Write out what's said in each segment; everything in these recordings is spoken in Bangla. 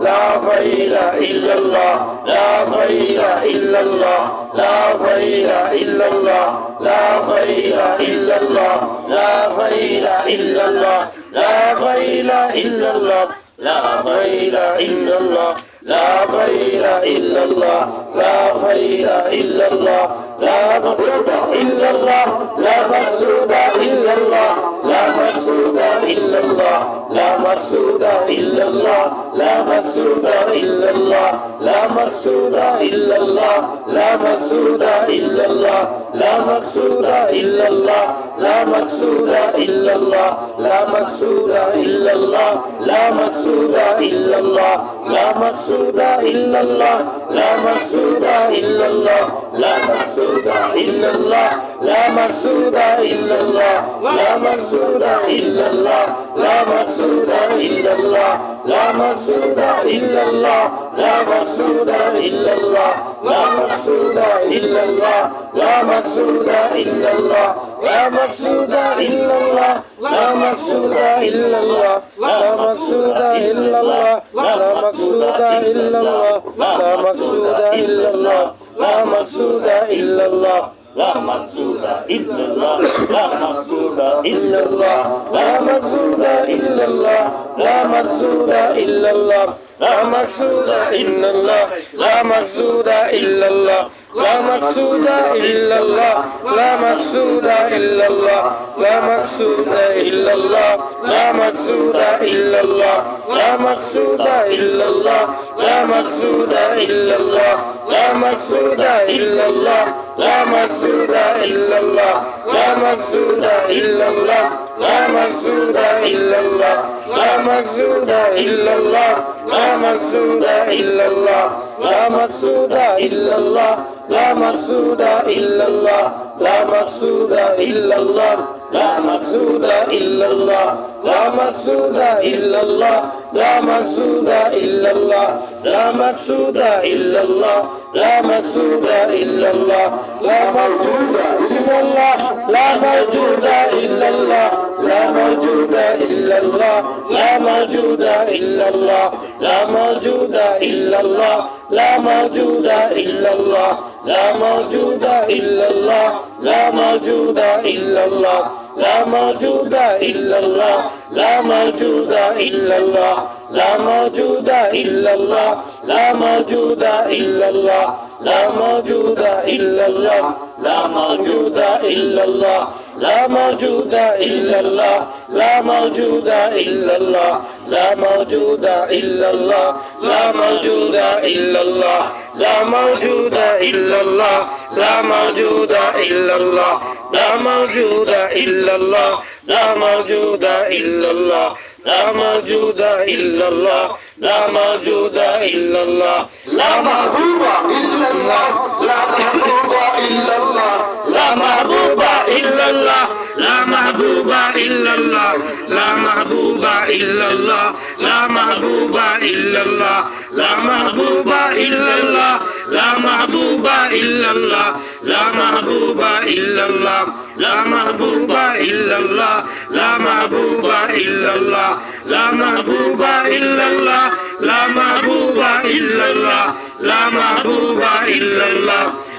لا بين إلا الله لا بين إلا الله لا بين إلا الله لا بين إلا الله لا بين إلا الله لا بين إلا الله لا بين إلا الله لا بين إلا الله لا بين إلا الله لا مقصود إلا الله لا مقصود إلا الله لا مقصود إلا الله لا مقصود إلا الله لا مقصود إلا الله لا مقصود إلا الله لا مقصود إلا الله لا مقصود إلا الله لا مقصود إلا الله لا مقصود إلا الله لا مقصود إلا الله لا مقصود إلا الله لا مقصود إلا الله لا مقصود إلا الله لا مقصود إلا الله لا مقصود إلا الله لا مقصود إلا الله لا مقصود إلا الله لا مقصود إلا الله لا مقصود إلا الله لا مقصود إلا الله لا مقصود إلا الله لا مقصود إلا الله لا مقصود إلا الله لا مقصود إلا الله لا مقصود إلا الله لا مقصود إلا الله لا مقصود إلا الله لا مقصود إلا الله لا مقصود إلا الله لا مقصود إلا الله لا مقصود إلا الله لا مقصود إلا الله لا مقصود إلا الله لا مقصود إلا الله لا مقصود إلا الله لا مقصود إلا الله لا مقصود إلا الله لا مقصود إلا الله لا مقصود إلا الله لا مقصود إلا الله لا مقصود إلا الله لا مقصود إلا الله لا مقصود إلا الله لا مقصود إلا الله لا مقصود إلا الله لا مقصود إلا الله لا مقصود إلا الله لا مقصود إلا الله لا مقصود إلا الله لا مقصود إلا الله لا مقصود إلا الله لا مقصود إلا الله لا مقصود إلا الله لا موجود إلا الله لا موجود إلا الله لا موجود إلا الله لا موجود إلا الله لا موجود إلا الله لا موجود إلا الله لا موجود إلا الله لا موجود إلا الله لا موجود إلا الله لا موجود إلا الله لا موجود إلا الله لا موجود إلا الله لا موجود إلا الله لا موجود إلا الله لا موجود إلا الله لا موجود إلا الله لا موجود إلا الله لا موجود إلا الله لا موجود إلا الله لا موجود إلا الله لا موجود إلا الله لا موجود إلا الله لا موجود إلا الله لا محبوب إلا الله لا محبوب إلا الله لا محبوب إلا الله لا محبوب إلا الله لا محبوب إلا الله لا محبوب إلا الله لا محبوب إلا الله লা মাহবুবা ইল্লাল্লাহ, লা মাহবুবা ইল্লাল্লাহ, লা মাহবুবা ইল্লাল্লাহ, লা মাহবুবা ইল্লাল্লাহ, লা মাহবুবা ইল্লাল্লাহ, লা মাহবুবা ইল্লাল্লাহ, লা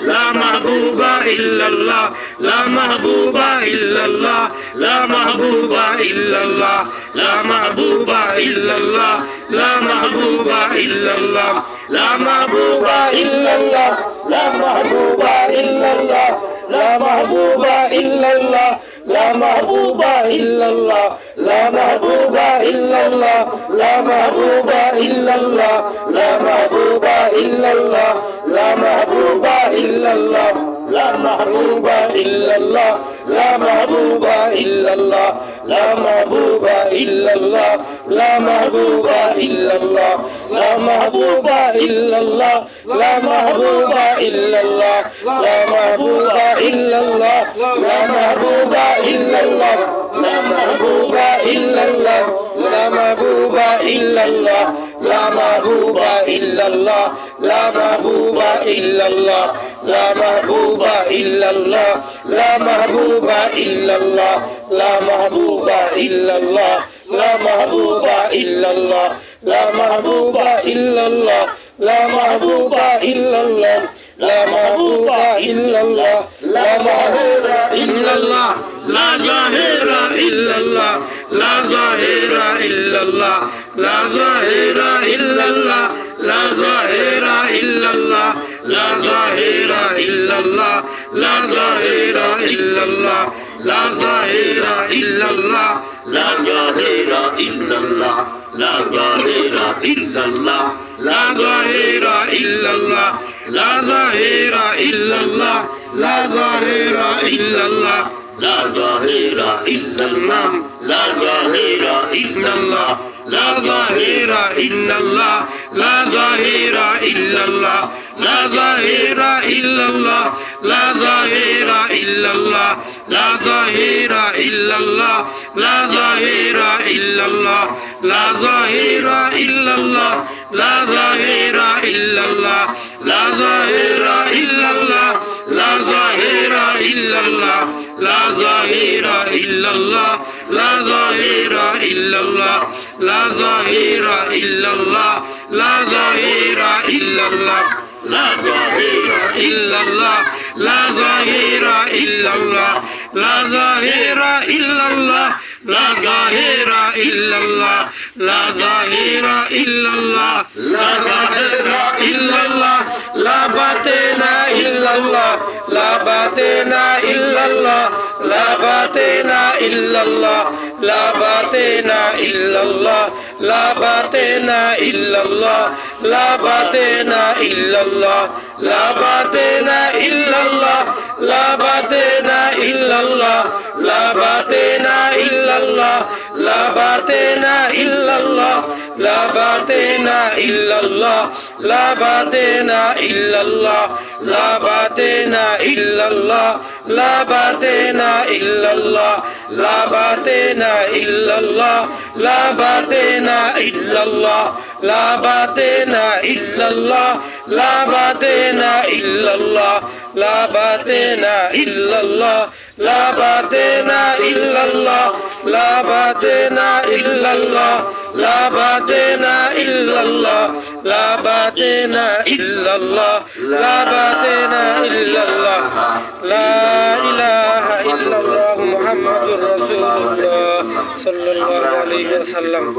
লা মাহবুবা ইল্লাল্লাহ, লা মাহবুবা ইল্লাল্লাহ, লা মাহবুবা ইল্লাল্লাহ, লা মাহবুবা ইল্লাল্লাহ, লা মাহবুবা ইল্লাল্লাহ, লা মাহবুবা ইল্লাল্লাহ, লা মাহবুবা লা মাহবুবা ইল্লাল্লাহ, লা মাহবুবা ইল্লাল্লাহ, লা মাহবুবা ইল্লাল্লাহ, লা মাহবুবা ইল্লাল্লাহ, লা মাহবুবা ইল্লাল্লাহ। লা মাহবুবা ইল্লাল্লাহ, লা মাহবুবা ইল্লাল্লাহ, লা মাহবুবা ইল্লাল্লাহ, লা মাহবুবা ইল্লাল্লাহ, লা মাহবুবা ইল্লাল্লাহ, লা মাহবুবা ইল্লাল্লাহ, লা মাহবুবা ইল্লাল্লাহ, লা মাহবুবা ইল্লাল্লাহ, লা মাহবুবা ইল্লাল্লাহ। ইল্লাল্লাহ লা মাহবুবা ইল্লাল্লাহ লা মাহবুবা ইল্লাল্লাহ লা মাহবুবা ইল্লাল্লাহ লা মাহবুবা ইল্লাল্লাহ লা মাহবুবা ইল্লাল্লাহ লা মাহবুবা ইল্লাল্লাহ লা মাহবুবা ইল্লাল্লাহ লা মাহবুবা ইল্লাল্লাহ লা মাহবুবা ইল্লাল্লাহ লা মাহবুবা ইল্লাল্লাহ লা জাহিরা ইল্লাল্লাহ লা জাহিরা ইল্লাল্লাহ লা জাহিরা ইল্লাল্লাহ লা জাহিরা ইল্লাল্লাহ লা জাহিরা ইল্লাল্লাহ লা জাহিরা ইল্লাল্লাহ লা জাহিরা ইল্লাল্লাহ লা জাহিরা ইল্লাল্লাহ লা জাহিরা ইল্লাল্লাহ লা জাহিরা ইল্লাল্লাহ লা জাহিরা ইল্লাল্লাহ illallah La zahira illallah La zahira illallah La zahira illallah La zahira illallah La zahira illallah La zahira illallah La zahira illallah La zahira illallah La zahira illallah La zahira illallah La zahira illallah لا ظاهر إلا الله لا ظاهر إلا الله لا ظاهر إلا الله لا ظاهر إلا الله لا ظاهر إلا الله لا ظاهر إلا الله لا ظاهر إلا الله لا ظاهر إلا الله لا ظاهر إلا الله لا ظاهر إلا الله لا لا باطن إلا الله لا باطن إلا الله لا باطن إلا الله لا باطن إلا الله لا باطن إلا الله لا باطن إلا الله লা বাতেনা ইল্লাল্লাহ, লা বাতেনা ইল্লাল্লাহ, লা বাতেনা ইল্লাল্লাহ, লা বাতেনা ইল্লাল্লাহ, লা বাতেনা ইল্লাল্লাহ, লা ইল্লাল্লাহ লা ইল্লাল্লাহ লা বাতেনা ইল্লাল্লাহ, লা বাতেনা ইল্লাল্লাহ, লা বাতেনা ইল্লাল্লাহ, লা বাতেনা ইল্লাল্লাহ, লা বাতেনা ইল্লাল্লাহ إلا الله لا باطن إلا الله لا باطن إلا الله لا باطن إلا الله لا باطن إلا الله لا باطن إلا الله لا باطن إلا الله لا إله إلا الله محمد رسول الله صلى الله عليه وسلم